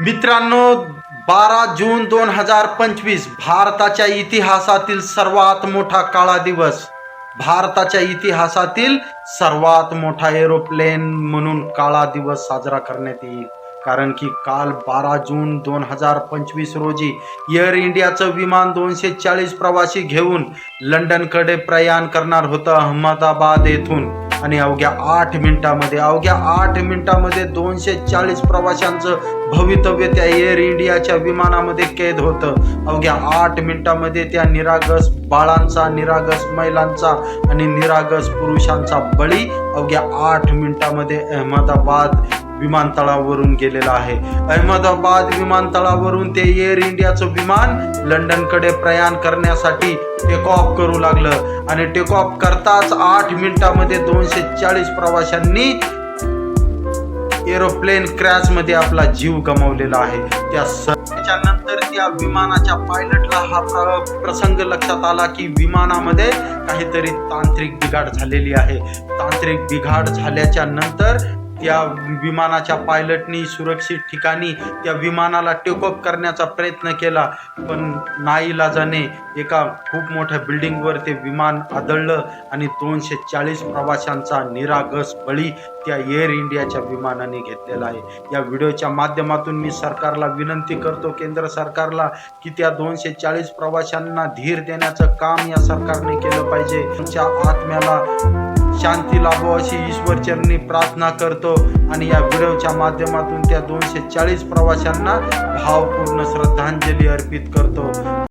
मित्रांनो बारा जून दोन हजार पंचवीस भारताच्या इतिहासातील सर्वात मोठा काळा दिवस. भारताच्या इतिहासातील सर्वात मोठा एरोप्लेन म्हणून काळा दिवस साजरा करण्यात येईल. कारण की काल बारा जून दोन हजार पंचवीस रोजी एअर इंडियाचं विमान दोनशे चाळीस प्रवासी घेऊन लंडनकडे प्रयाण करणार होतं अहमदाबाद येथून. आणि अवघ्या आठ मिनिटामध्ये अवघ्या आठ मिनिटामध्ये दोनशे चाळीस प्रवाशांचं भवितव्य त्या एअर इंडियाच्या विमानामध्ये कैद होतं. अवघ्या आठ मिनिटामध्ये त्या निरागस बाळांचा निरागस महिलांचा आणि निरागस पुरुषांचा बळी अवघ्या आठ मिनिटामध्ये अहमदाबाद विमानतळावरून गेलेला आहे. अहमदाबाद विमानतळावरून ते एअर इंडियाचं विमान लंडनकडे प्रयाण करण्यासाठी टेक ऑफ करू लागलं. आणि टेक ऑफ करताच आठ मिनिटामध्ये दोनशे चाळीस प्रवाशांनी एरोप्लेन क्रॅशमध्ये आपला जीव गमावलेला आहे. त्या सर्वांच्या नंतर त्या विमानाच्या पायलटला हा प्रसंग लक्षात आला की विमानामध्ये काहीतरी तांत्रिक बिघाड झालेली आहे. तांत्रिक बिघाड झाल्याच्यानंतर त्या विमानाच्या पायलटनी सुरक्षित ठिकाणी त्या विमानाला टेकऑफ करण्याचा प्रयत्न केला. पण नाईलाजाने एका खूप मोठ्या बिल्डिंगवर ते विमान आदळलं आणि दोनशे चाळीस प्रवाशांचा निरागस बळी त्या एअर इंडियाच्या विमानाने घेतलेला आहे. या व्हिडिओच्या माध्यमातून मी सरकारला विनंती करतो केंद्र सरकारला की त्या दोनशे चाळीस प्रवाशांना धीर देण्याचं काम या सरकारने केलं पाहिजे. त्यांच्या आत्म्याला शांती लाभो अशी ईश्वरचरणी प्रार्थना करतो. आणि या व्हिडिओच्या माध्यमातून त्या दोनशे चाळीस प्रवाशांना भावपूर्ण श्रद्धांजली अर्पित करतो.